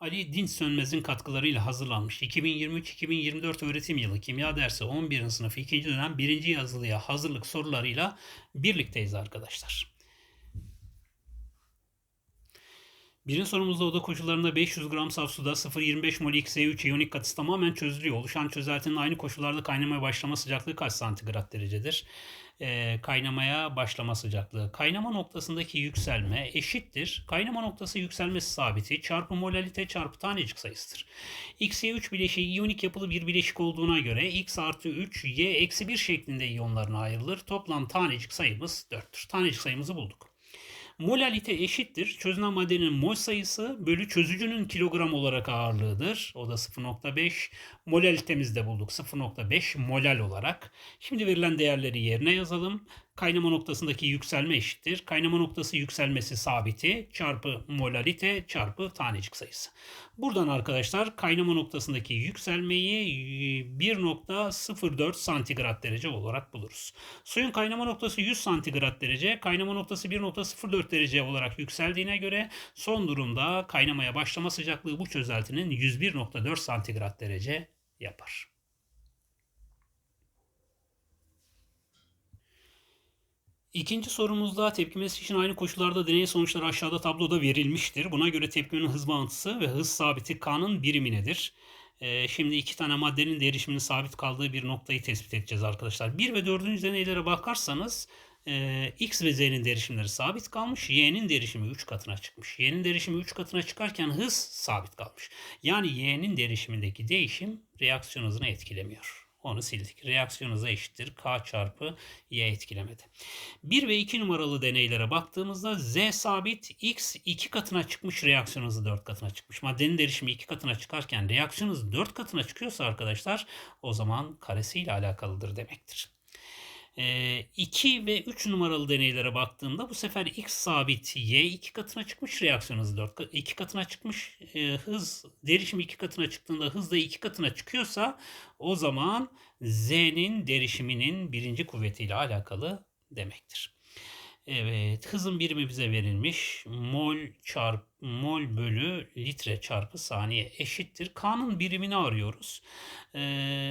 Ali Dinç Sönmez'in katkılarıyla hazırlanmış 2023-2024 öğretim yılı kimya dersi 11. sınıf 2. dönem 1. yazılıya hazırlık sorularıyla birlikteyiz arkadaşlar. Birinci sorumuzda oda koşullarında 500 gram saf suda 0.25 mol XE3 iyonik katısı tamamen çözülüyor. Oluşan çözeltinin aynı koşullarda kaynamaya başlama sıcaklığı kaç santigrat derecedir? Ee, kaynamaya başlama sıcaklığı. Kaynama noktasındaki yükselme eşittir. Kaynama noktası yükselmesi sabiti çarpı molalite çarpı tanecik sayısıdır. XY3 bileşiği iyonik yapılı bir bileşik olduğuna göre X artı 3 Y eksi 1 şeklinde iyonlarına ayrılır. Toplam tanecik sayımız 4'tür. Tanecik sayımızı bulduk. Molalite eşittir. Çözünen maddenin mol sayısı bölü çözücünün kilogram olarak ağırlığıdır. O da 0.5. Molalitemizi de bulduk 0.5 molal olarak. Şimdi verilen değerleri yerine yazalım. Kaynama noktasındaki yükselme eşittir. Kaynama noktası yükselmesi sabiti çarpı molalite çarpı tanecik sayısı. Buradan arkadaşlar kaynama noktasındaki yükselmeyi 1.04 santigrat derece olarak buluruz. Suyun kaynama noktası 100 santigrat derece, kaynama noktası 1.04 derece olarak yükseldiğine göre son durumda kaynamaya başlama sıcaklığı bu çözeltinin 101.4 santigrat derece yapar. İkinci sorumuzda tepkimesi için aynı koşullarda deney sonuçları aşağıda tabloda verilmiştir. Buna göre tepkimenin hız bağıntısı ve hız sabiti K'nın birimi nedir? Ee, şimdi iki tane maddenin değişiminin sabit kaldığı bir noktayı tespit edeceğiz arkadaşlar. 1 ve 4. deneylere bakarsanız e, X ve Z'nin derişimleri sabit kalmış. Y'nin derişimi 3 katına çıkmış. Y'nin derişimi 3 katına çıkarken hız sabit kalmış. Yani Y'nin derişimindeki değişim reaksiyon hızını etkilemiyor. Onu sildik. Reaksiyon hızı eşittir. K çarpı Y etkilemedi. 1 ve 2 numaralı deneylere baktığımızda Z sabit X 2 katına çıkmış reaksiyon hızı 4 katına çıkmış. Maddenin derişimi 2 katına çıkarken reaksiyon hızı 4 katına çıkıyorsa arkadaşlar o zaman karesiyle alakalıdır demektir. 2 ve 3 numaralı deneylere baktığımda bu sefer x sabit y 2 katına çıkmış reaksiyon hızı 4 2 katına çıkmış e, hız derişim 2 katına çıktığında hız da 2 katına çıkıyorsa o zaman z'nin derişiminin birinci kuvvetiyle alakalı demektir. Evet, hızın birimi bize verilmiş. Mol çarp mol bölü litre çarpı saniye eşittir. K'nın birimini arıyoruz. E,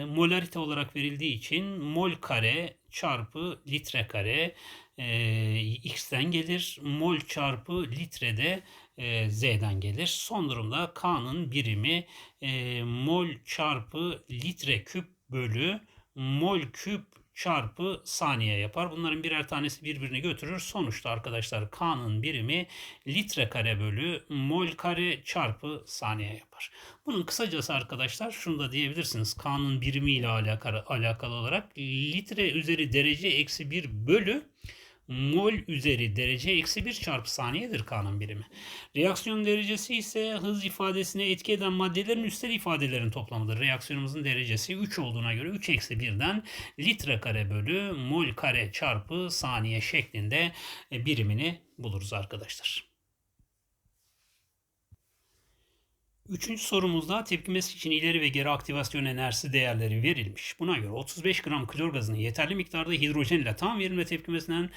molarite olarak verildiği için mol kare çarpı litre kare e, x'ten gelir. Mol çarpı litre de e, z'den gelir. Son durumda K'nın birimi e, mol çarpı litre küp bölü mol küp çarpı saniye yapar. Bunların birer tanesi birbirini götürür. Sonuçta arkadaşlar K'nın birimi litre kare bölü mol kare çarpı saniye yapar. Bunun kısacası arkadaşlar şunu da diyebilirsiniz. K'nın birimiyle alakalı, alakalı olarak litre üzeri derece eksi 1 bölü mol üzeri derece eksi 1 çarpı saniyedir K'nın birimi. Reaksiyon derecesi ise hız ifadesine etki eden maddelerin üstel ifadelerin toplamıdır. Reaksiyonumuzun derecesi 3 olduğuna göre 3 eksi 1'den litre kare bölü mol kare çarpı saniye şeklinde e, birimini buluruz arkadaşlar. Üçüncü sorumuzda tepkimesi için ileri ve geri aktivasyon enerjisi değerleri verilmiş. Buna göre 35 gram klor gazının yeterli miktarda hidrojen ile tam verimle tepkimesinden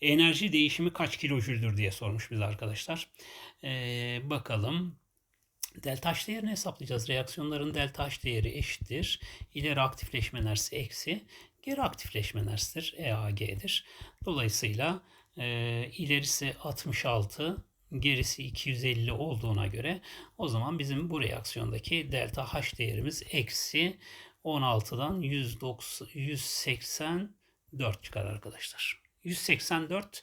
enerji değişimi kaç kilojüldür diye sormuş biz arkadaşlar. Ee, bakalım. Delta H değerini hesaplayacağız. Reaksiyonların delta H değeri eşittir. İleri aktifleşme enerjisi eksi. Geri aktifleşme enerjisidir. EAG'dir. Dolayısıyla e, ilerisi 66, gerisi 250 olduğuna göre o zaman bizim bu reaksiyondaki delta H değerimiz eksi 16'dan 190, 184 çıkar arkadaşlar. 184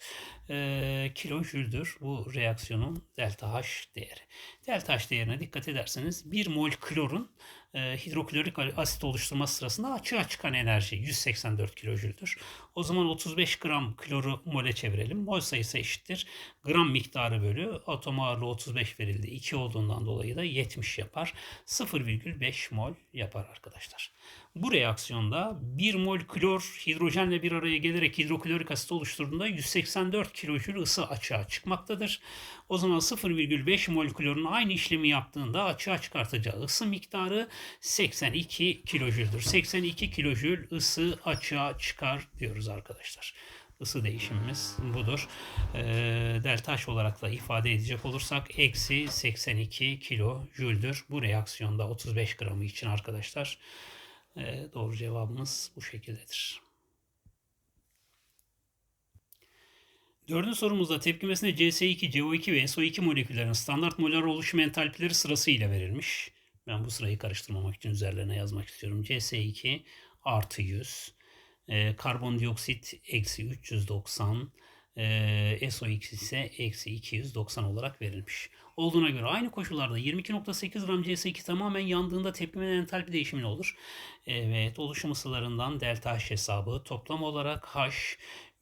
e, kilojüldür bu reaksiyonun delta H değeri. Delta H değerine dikkat ederseniz 1 mol klorun e, hidroklorik asit oluşturma sırasında açığa çıkan enerji 184 kilojüldür. O zaman 35 gram kloru mole çevirelim. Mol sayısı eşittir. Gram miktarı bölü atom ağırlığı 35 verildi. 2 olduğundan dolayı da 70 yapar. 0,5 mol yapar arkadaşlar. Bu reaksiyonda 1 mol klor hidrojenle bir araya gelerek hidroklorik asit oluşturduğunda 184 kilojül ısı açığa çıkmaktadır. O zaman 0,5 mol klorun aynı işlemi yaptığında açığa çıkartacağı ısı miktarı 82 kilojüldür. 82 kilojül ısı açığa çıkar diyoruz arkadaşlar. ısı değişimimiz budur. E, delta H olarak da ifade edecek olursak eksi 82 kilo jüldür. Bu reaksiyonda 35 gramı için arkadaşlar. E, doğru cevabımız bu şekildedir. Dördüncü sorumuzda tepkimesinde CS2, CO2 ve SO2 moleküllerin standart molar oluşum entalpileri sırasıyla verilmiş. Ben bu sırayı karıştırmamak için üzerlerine yazmak istiyorum. CS2 artı 100, e, karbondioksit eksi 390, e, SO2 ise eksi 290 olarak verilmiş. Olduğuna göre aynı koşullarda 22.8 gram CS2 tamamen yandığında tepkimenin entalpi değişimi ne olur? Evet oluşum ısılarından delta H hesabı toplam olarak H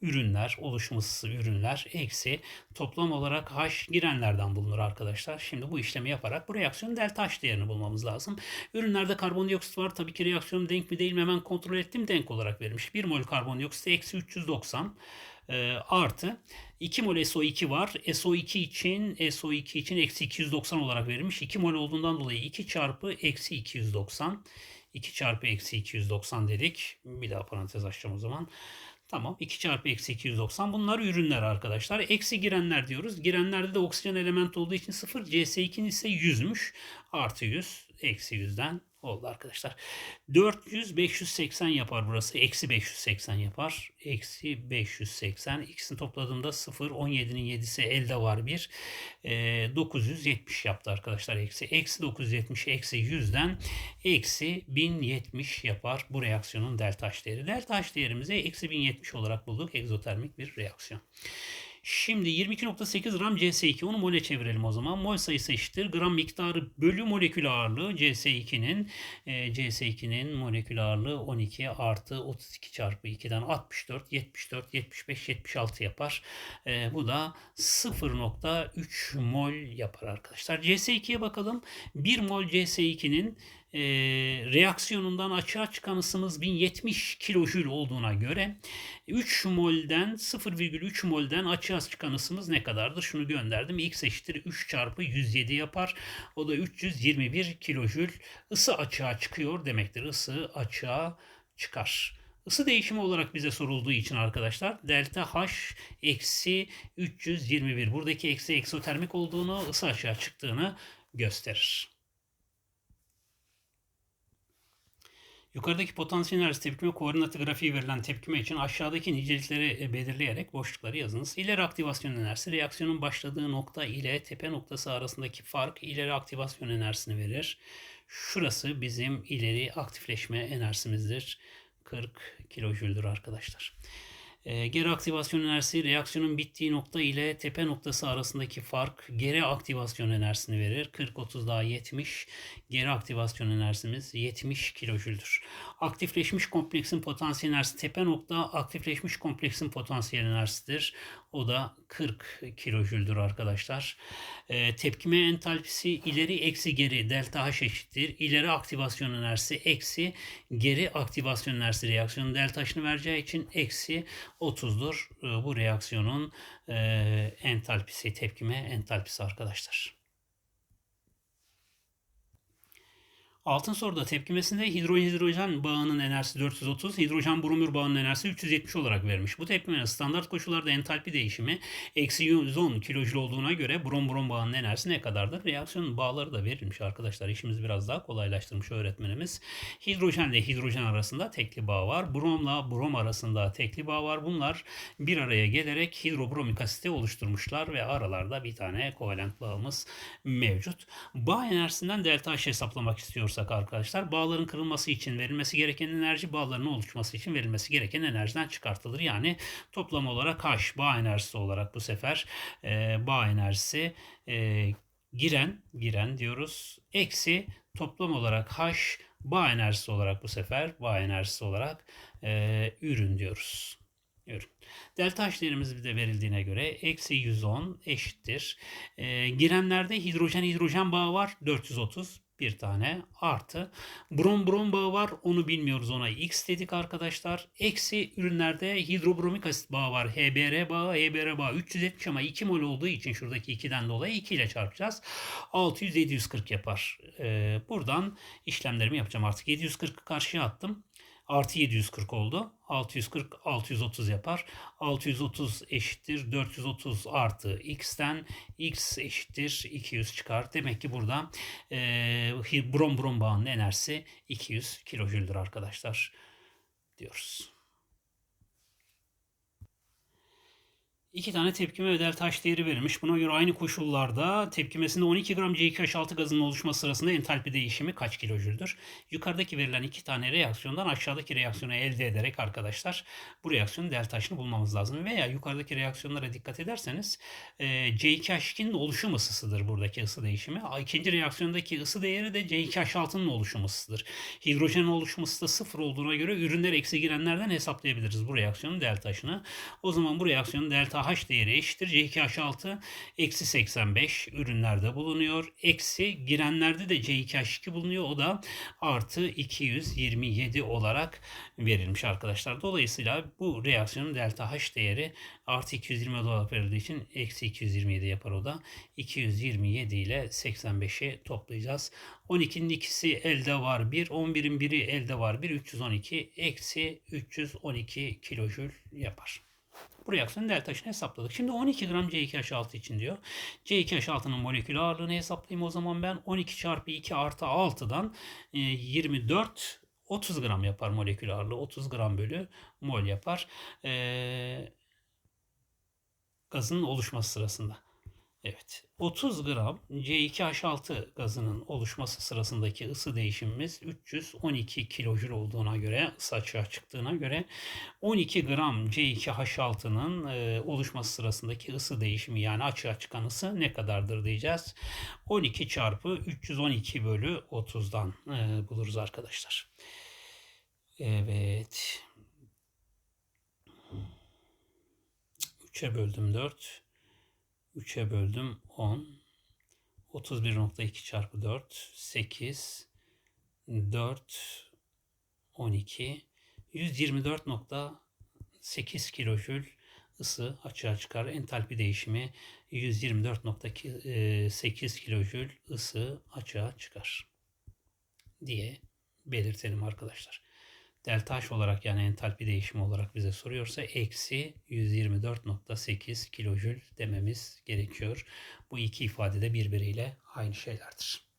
ürünler, oluşum ısısı ürünler eksi toplam olarak H girenlerden bulunur arkadaşlar. Şimdi bu işlemi yaparak bu reaksiyonun delta H değerini bulmamız lazım. Ürünlerde karbondioksit var. Tabii ki reaksiyonun denk mi değil mi hemen kontrol ettim. Denk olarak verilmiş. 1 mol karbondioksit eksi 390 e, artı 2 mol SO2 var. SO2 için SO2 için eksi 290 olarak verilmiş. 2 mol olduğundan dolayı 2 çarpı eksi 290 2 çarpı eksi 290 dedik. Bir daha parantez açacağım o zaman. Tamam 2 çarpı eksi 290 bunlar ürünler arkadaşlar. Eksi girenler diyoruz. Girenlerde de oksijen element olduğu için 0. CS2'nin ise 100'müş. Artı 100 eksi 100'den oldu arkadaşlar. 400 580 yapar burası. Eksi 580 yapar. Eksi 580. İkisini topladığımda 0. 17'nin 7'si elde var 1. E, 970 yaptı arkadaşlar. Eksi. Eksi 970 eksi 100'den eksi 1070 yapar bu reaksiyonun delta H değeri. Delta H değerimizi eksi 1070 olarak bulduk. Egzotermik bir reaksiyon. Şimdi 22.8 gram CS2 onu mole çevirelim o zaman. Mol sayısı eşittir. Gram miktarı bölü molekül ağırlığı CS2'nin e, CS2'nin molekül ağırlığı 12 artı 32 çarpı 2'den 64, 74, 75, 76 yapar. E, bu da 0.3 mol yapar arkadaşlar. CS2'ye bakalım. 1 mol CS2'nin e, reaksiyonundan açığa çıkan ısımız 1070 kilojül olduğuna göre 3 molden 0,3 molden açığa çıkan ısımız ne kadardır? Şunu gönderdim. X eşittir 3 çarpı 107 yapar. O da 321 kilojül ısı açığa çıkıyor demektir. Isı açığa çıkar. Isı değişimi olarak bize sorulduğu için arkadaşlar delta H eksi 321 buradaki eksi eksotermik olduğunu ısı açığa çıktığını gösterir. Yukarıdaki potansiyel enerji tepkime koordinatı grafiği verilen tepkime için aşağıdaki nicelikleri e, belirleyerek boşlukları yazınız. İleri aktivasyon enerjisi reaksiyonun başladığı nokta ile tepe noktası arasındaki fark ileri aktivasyon enerjisini verir. Şurası bizim ileri aktifleşme enerjimizdir. 40 kilojüldür arkadaşlar. E, geri aktivasyon enerjisi reaksiyonun bittiği nokta ile tepe noktası arasındaki fark geri aktivasyon enerjisini verir. 40-30 daha 70. Geri aktivasyon enerjimiz 70 kilojüldür. Aktifleşmiş kompleksin potansiyel enerjisi tepe nokta aktifleşmiş kompleksin potansiyel enerjisidir. O da 40 kilojüldür arkadaşlar. E, tepkime entalpisi ileri eksi geri delta H eşittir. İleri aktivasyon enerjisi eksi geri aktivasyon enerjisi reaksiyonun delta H'ını vereceği için eksi 30'dur. E, bu reaksiyonun e, entalpisi, tepkime entalpisi arkadaşlar. Altın soruda tepkimesinde hidrojen bağının enerjisi 430, hidrojen bromür bağının enerjisi 370 olarak vermiş. Bu tepkimenin standart koşullarda entalpi değişimi eksi 110 kilojül olduğuna göre brom brom bağının enerjisi ne kadardır? Reaksiyonun bağları da verilmiş arkadaşlar. İşimiz biraz daha kolaylaştırmış öğretmenimiz. Hidrojenle hidrojen arasında tekli bağ var. Bromla brom arasında tekli bağ var. Bunlar bir araya gelerek hidrobromik asite oluşturmuşlar ve aralarda bir tane kovalent bağımız mevcut. Bağ enerjisinden delta H hesaplamak istiyoruz olursak arkadaşlar bağların kırılması için verilmesi gereken enerji bağların oluşması için verilmesi gereken enerjiden çıkartılır. Yani toplam olarak H bağ enerjisi olarak bu sefer e, bağ enerjisi e, giren giren diyoruz eksi toplam olarak H bağ enerjisi olarak bu sefer bağ enerjisi olarak e, ürün diyoruz. Ürün. Delta H değerimiz bize verildiğine göre eksi 110 eşittir. E, girenlerde hidrojen hidrojen bağı var 430 bir tane artı brom brom bağı var onu bilmiyoruz ona x dedik arkadaşlar. Eksi ürünlerde hidrobromik asit bağı var HBr bağı HBr bağı 370 ama 2 mol olduğu için şuradaki 2'den dolayı 2 ile çarpacağız. 600 740 yapar. Ee, buradan işlemlerimi yapacağım artık 740'ı karşıya attım. Artı 740 oldu. 640 630 yapar. 630 eşittir 430 artı x'ten x eşittir 200 çıkar. Demek ki burada e, brom brom bağının enerjisi 200 kilojüldür arkadaşlar diyoruz. İki tane tepkime ve delta H değeri verilmiş. Buna göre aynı koşullarda tepkimesinde 12 gram C2H6 gazının oluşması sırasında entalpi değişimi kaç kilojüldür? Yukarıdaki verilen iki tane reaksiyondan aşağıdaki reaksiyonu elde ederek arkadaşlar bu reaksiyonun delta H'ını bulmamız lazım. Veya yukarıdaki reaksiyonlara dikkat ederseniz e, C2H2'nin oluşum ısısıdır buradaki ısı değişimi. İkinci reaksiyondaki ısı değeri de C2H6'nın oluşum ısısıdır. Hidrojenin oluşum ısısı da sıfır olduğuna göre ürünler eksi girenlerden hesaplayabiliriz bu reaksiyonun delta H'ını. O zaman bu reaksiyonun delta H değeri eşittir. C2H6 eksi 85 ürünlerde bulunuyor. Eksi girenlerde de C2H2 bulunuyor. O da artı 227 olarak verilmiş arkadaşlar. Dolayısıyla bu reaksiyonun delta H değeri artı 220 olarak verildiği için eksi 227 yapar o da. 227 ile 85'i toplayacağız. 12'nin ikisi elde var 1. 11'in biri elde var 1. 312 eksi 312 kilojül yapar. Bu reaksiyonun delta H'ını hesapladık. Şimdi 12 gram C2H6 için diyor. C2H6'nın molekül ağırlığını hesaplayayım o zaman ben. 12 çarpı 2 artı 6'dan 24 30 gram yapar molekül ağırlığı. 30 gram bölü mol yapar. Ee, gazın oluşması sırasında. Evet. 30 gram C2H6 gazının oluşması sırasındaki ısı değişimimiz 312 kilojül olduğuna göre, ısı açığa çıktığına göre 12 gram C2H6'nın e, oluşması sırasındaki ısı değişimi yani açığa çıkan ısı ne kadardır diyeceğiz. 12 çarpı 312 bölü 30'dan e, buluruz arkadaşlar. Evet. 3'e böldüm 4. 3'e böldüm 10. 31.2 çarpı 4 8 4 12 124.8 kilojül ısı açığa çıkar. Entalpi değişimi 124.8 kilojül ısı açığa çıkar diye belirtelim arkadaşlar delta H olarak yani entalpi değişimi olarak bize soruyorsa eksi 124.8 kilojül dememiz gerekiyor. Bu iki ifade de birbiriyle aynı şeylerdir.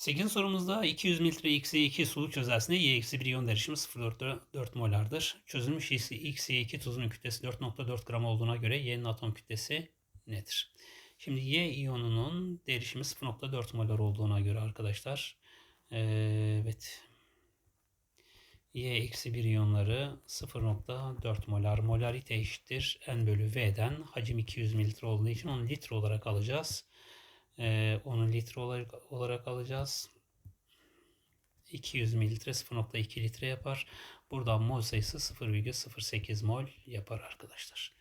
8. sorumuzda 200 mililitre X2 sulu çözelsinde Y-1 iyon derişimi 0.4 molardır. Çözülmüş X2 tuzunun kütlesi 4.4 gram olduğuna göre Y'nin atom kütlesi nedir? Şimdi Y iyonunun derişimi 0.4 molar olduğuna göre arkadaşlar Evet. Y eksi 1 iyonları 0.4 molar. Molarite eşittir N bölü V'den. Hacim 200 mililitre olduğu için onu litre olarak alacağız. Ee, onu litre olarak, olarak alacağız. 200 mililitre 0.2 litre yapar. Buradan mol sayısı 0,08 mol yapar arkadaşlar.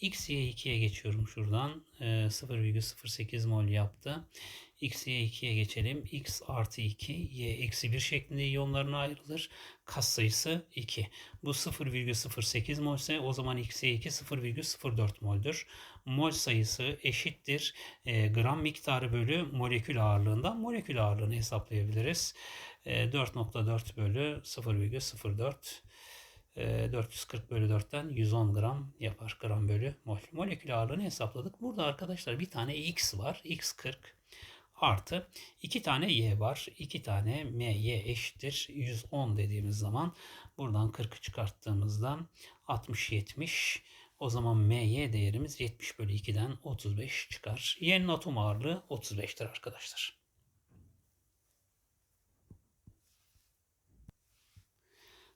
X, Y 2'ye geçiyorum şuradan. Ee, 0,08 mol yaptı. X, Y 2'ye geçelim. X artı 2, Y eksi 1 şeklinde iyonlarına ayrılır. Kas sayısı 2. Bu 0,08 mol ise o zaman X, Y 2 0,04 moldür. Mol sayısı eşittir. E, gram miktarı bölü molekül ağırlığından molekül ağırlığını hesaplayabiliriz. 4.4 bölü 0,04 440 bölü 4'ten 110 gram yapar gram bölü mol. Molekül ağırlığını hesapladık. Burada arkadaşlar bir tane X var. X 40 artı 2 tane Y var. 2 tane MY eşittir 110 dediğimiz zaman buradan 40'ı çıkarttığımızda 60 70 o zaman MY değerimiz 70 bölü 2'den 35 çıkar. Y'nin atom ağırlığı 35'tir arkadaşlar.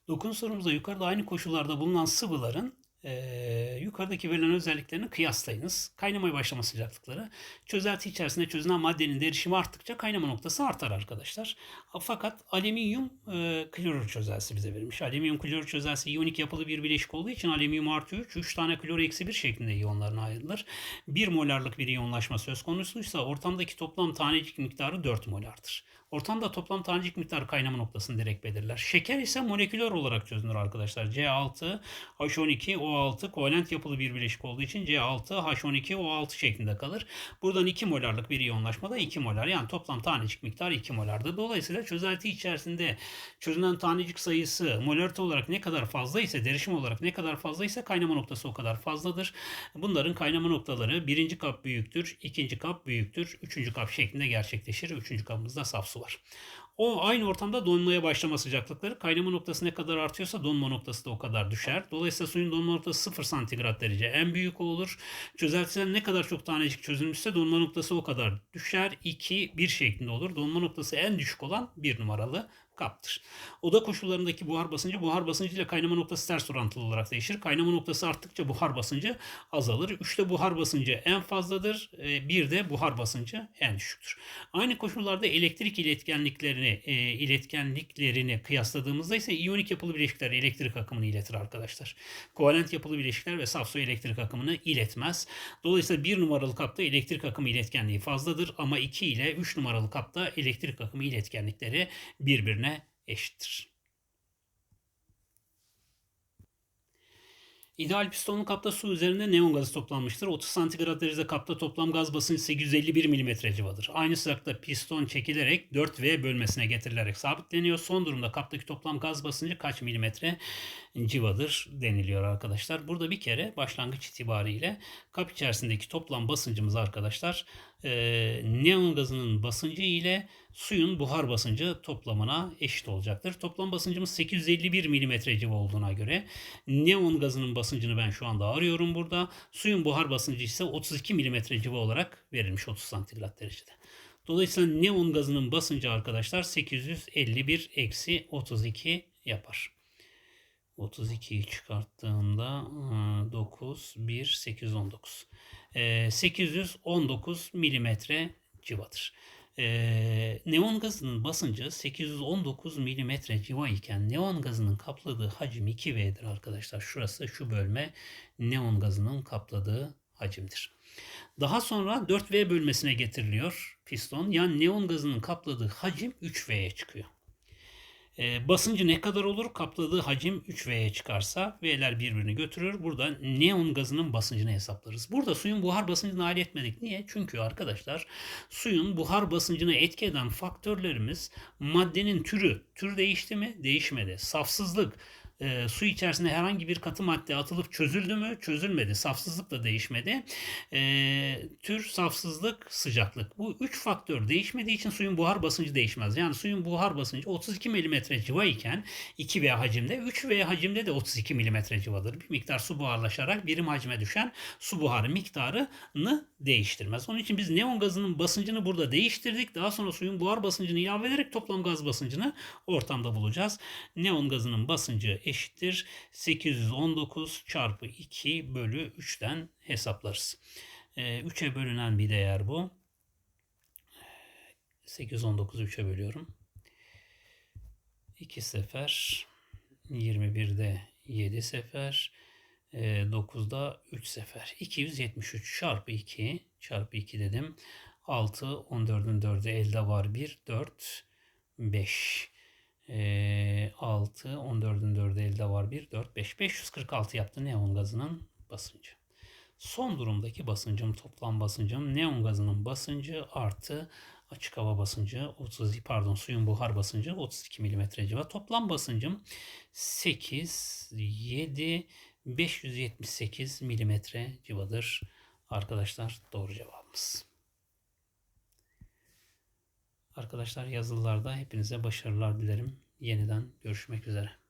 Dokun sorumuzda yukarıda aynı koşullarda bulunan sıvıların e, yukarıdaki verilen özelliklerini kıyaslayınız. Kaynamaya başlama sıcaklıkları. Çözelti içerisinde çözünen maddenin derişimi arttıkça kaynama noktası artar arkadaşlar. Fakat alüminyum e, klorür çözelsi bize verilmiş. Alüminyum klorür çözelsi iyonik yapılı bir bileşik olduğu için alüminyum artı 3, 3 tane klor eksi 1 şeklinde iyonlarına ayrılır. 1 molarlık bir iyonlaşma söz konusuysa ortamdaki toplam tanecik miktarı 4 molardır. Ortamda toplam tanecik miktarı kaynama noktasını direkt belirler. Şeker ise moleküler olarak çözünür arkadaşlar. C6, H12, O O6 kovalent yapılı bir bileşik olduğu için C6H12O6 şeklinde kalır. Buradan 2 molarlık bir iyonlaşmada 2 molar yani toplam tanecik miktarı 2 molardır. Dolayısıyla çözelti içerisinde çözünen tanecik sayısı molarite olarak ne kadar fazla ise derişim olarak ne kadar fazla ise kaynama noktası o kadar fazladır. Bunların kaynama noktaları birinci kap büyüktür, ikinci kap büyüktür, üçüncü kap şeklinde gerçekleşir. Üçüncü kabımızda saf su var. O aynı ortamda donmaya başlama sıcaklıkları kaynama noktası ne kadar artıyorsa donma noktası da o kadar düşer. Dolayısıyla suyun donma noktası 0 santigrat derece en büyük olur. Çözeltiden ne kadar çok tanecik çözülmüşse donma noktası o kadar düşer. 2, 1 şeklinde olur. Donma noktası en düşük olan 1 numaralı kaptır. Oda koşullarındaki buhar basıncı buhar basıncı ile kaynama noktası ters orantılı olarak değişir. Kaynama noktası arttıkça buhar basıncı azalır. 3'te buhar basıncı en fazladır. 1 de buhar basıncı en düşüktür. Aynı koşullarda elektrik iletkenliklerini e, iletkenliklerini kıyasladığımızda ise iyonik yapılı bileşikler elektrik akımını iletir arkadaşlar. Kovalent yapılı bileşikler ve saf su elektrik akımını iletmez. Dolayısıyla 1 numaralı kapta elektrik akımı iletkenliği fazladır ama 2 ile 3 numaralı kapta elektrik akımı iletkenlikleri birbirine eşittir. İdeal pistonlu kapta su üzerinde neon gazı toplanmıştır. 30 santigrat derecede kapta toplam gaz basıncı 851 mm civadır. Aynı sıcakta piston çekilerek 4V bölmesine getirilerek sabitleniyor. Son durumda kaptaki toplam gaz basıncı kaç milimetre civadır deniliyor arkadaşlar. Burada bir kere başlangıç itibariyle kap içerisindeki toplam basıncımız arkadaşlar e, neon gazının basıncı ile suyun buhar basıncı toplamına eşit olacaktır. Toplam basıncımız 851 mm civa olduğuna göre neon gazının basıncını ben şu anda arıyorum burada. Suyun buhar basıncı ise 32 mm civa olarak verilmiş 30 santigrat derecede. Dolayısıyla neon gazının basıncı arkadaşlar 851 eksi 32 yapar. 32'yi çıkarttığımda 9, 1, 819. 819 milimetre civadır. Ee, neon gazının basıncı 819 milimetre civa iken neon gazının kapladığı hacim 2V'dir arkadaşlar. Şurası şu bölme neon gazının kapladığı hacimdir. Daha sonra 4V bölmesine getiriliyor piston. Yani neon gazının kapladığı hacim 3V'ye çıkıyor. E, basıncı ne kadar olur? Kapladığı hacim 3V'ye çıkarsa V'ler birbirini götürür. Burada neon gazının basıncını hesaplarız. Burada suyun buhar basıncını dahil etmedik. Niye? Çünkü arkadaşlar suyun buhar basıncına etki eden faktörlerimiz maddenin türü. Tür değişti mi? Değişmedi. Safsızlık, e, su içerisinde herhangi bir katı madde atılıp çözüldü mü? Çözülmedi. Safsızlık da değişmedi. E, tür, safsızlık, sıcaklık. Bu üç faktör değişmediği için suyun buhar basıncı değişmez. Yani suyun buhar basıncı 32 mm civa iken 2V hacimde 3V hacimde de 32 mm civadır. Bir miktar su buharlaşarak birim hacme düşen su buharı miktarını değiştirmez. Onun için biz neon gazının basıncını burada değiştirdik. Daha sonra suyun buhar basıncını ilave ederek toplam gaz basıncını ortamda bulacağız. Neon gazının basıncı 819 çarpı 2 bölü 3'ten hesaplarız. 3'e ee, bölünen bir değer bu. 819'u 3'e bölüyorum. 2 sefer 21'de 7 sefer 9'da e, 3 sefer 273 çarpı 2 çarpı 2 dedim 6 14'ün 4'ü elde var 1 4 5 e, 6, 14'ün 4'ü elde var 1, 4, 5. 546 yaptı neon gazının basıncı. Son durumdaki basıncım, toplam basıncım neon gazının basıncı artı açık hava basıncı 30 pardon suyun buhar basıncı 32 mm civa. Toplam basıncım 8 7 578 mm civadır. Arkadaşlar doğru cevabımız. Arkadaşlar yazılılarda hepinize başarılar dilerim. Yeniden görüşmek üzere.